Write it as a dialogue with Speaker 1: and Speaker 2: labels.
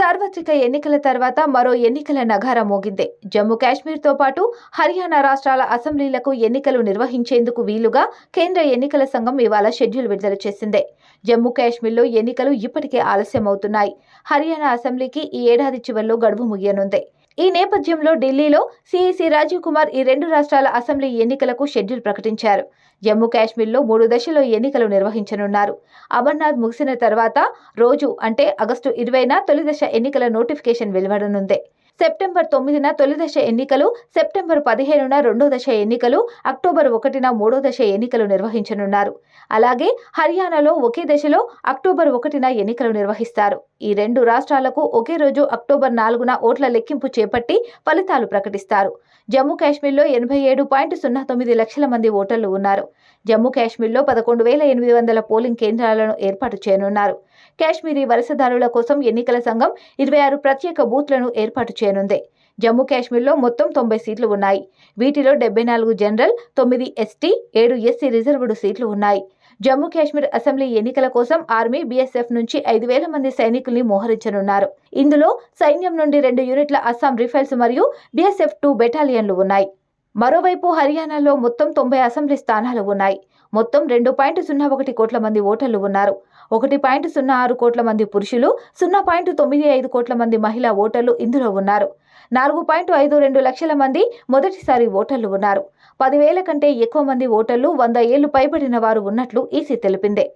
Speaker 1: సార్వత్రిక ఎన్నికల తర్వాత మరో ఎన్నికల నగారా మోగింది. జమ్మూ కాశ్మీర్తో పాటు హర్యానా రాష్ట్రాల అసెంబ్లీలకు ఎన్నికలు నిర్వహించేందుకు వీలుగా కేంద్ర ఎన్నికల సంఘం ఇవాళ షెడ్యూల్ విడుదల చేసింది. జమ్మూ కాశ్మీర్లో ఎన్నికలు ఇప్పటికే ఆలస్యమవుతున్నాయి. హర్యానా అసెంబ్లీకి ఈ ఏడాది చివరిలో గడువు ముగియనుంది. ఈ నేపథ్యంలో ఢిల్లీలో సీఈసీ రాజీవ్ కుమార్ ఈ రెండు రాష్ట్రాల అసెంబ్లీ ఎన్నికలకు షెడ్యూల్ ప్రకటించారు. జమ్మూ కాశ్మీర్లో మూడు దశలో ఎన్నికలు నిర్వహించనున్నారు. అమర్నాథ్ ముగిసిన తర్వాత రోజు అంటే ఆగస్టు ఇరవైన తొలి దశ ఎన్నికల నోటిఫికేషన్ వెలువడనుంది. సెప్టెంబర్ తొమ్మిదిన తొలి దశ ఎన్నికలు సెప్టెంబర్ పదిహేనున రెండో దశ ఎన్నికలు అక్టోబర్ ఒకటిన మూడో దశ ఎన్నికలు నిర్వహించనున్నారు. అలాగే హర్యానాలో ఒకే దశలో అక్టోబర్ ఒకటిన ఎన్నికలు నిర్వహిస్తారు. ఈ రెండు రాష్ట్రాలకు ఒకే రోజు అక్టోబర్ నాలుగున ఓట్ల లెక్కింపు చేపట్టి ఫలితాలు ప్రకటిస్తారు. జమ్మూ కాశ్మీర్లో ఎనభై ఏడు పాయింట్ సున్నా తొమ్మిది లక్షల మంది ఓటర్లు ఉన్నారు. జమ్మూ కాశ్మీర్లో పదకొండు వేల ఎనిమిది వందల పోలింగ్ కేంద్రాలను ఏర్పాటు చేయనున్నారు. కాశ్మీరీ వలసదారుల కోసం ఎన్నికల సంఘం ఇరవై ఆరు ప్రత్యేక బూత్లను ఏర్పాటు చేయనుంది. జమ్మూ కాశ్మీర్లో మొత్తం తొంభై సీట్లు ఉన్నాయి. వీటిలో డెబ్బై నాలుగు జనరల్ తొమ్మిది ఎస్టీ ఏడు ఎస్సీ రిజర్వ్డ్ సీట్లు ఉన్నాయి. జమ్మూ కాశ్మీర్ అసెంబ్లీ ఎన్నికల కోసం ఆర్మీ బీఎస్ఎఫ్ నుంచి ఐదు వేల మంది సైనికుల్ని మోహరించనున్నారు. ఇందులో సైన్యం నుండి రెండు యూనిట్ల అస్సాం రిఫైల్స్ మరియు బీఎస్ఎఫ్ టూ బెటాలియన్లు ఉన్నాయి. మరోవైపు హర్యానాలో మొత్తం తొంభై అసెంబ్లీ స్థానాలు ఉన్నాయి. మొత్తం రెండు పాయింట్ సున్నా ఒకటి కోట్ల మంది ఓటర్లు ఉన్నారు. ఒకటి పాయింట్ సున్నా ఆరు కోట్ల మంది పురుషులు సున్నా పాయింట్ తొమ్మిది ఐదు కోట్ల మంది మహిళా ఓటర్లు ఇందులో ఉన్నారు. నాలుగు పాయింట్ ఐదు రెండు లక్షల మంది మొదటిసారి ఓటర్లు ఉన్నారు. పదివేల కంటే ఎక్కువ మంది ఓటర్లు వంద ఏళ్ళు పైబడిన వారు ఉన్నట్లు ఈసీ తెలిపిందే.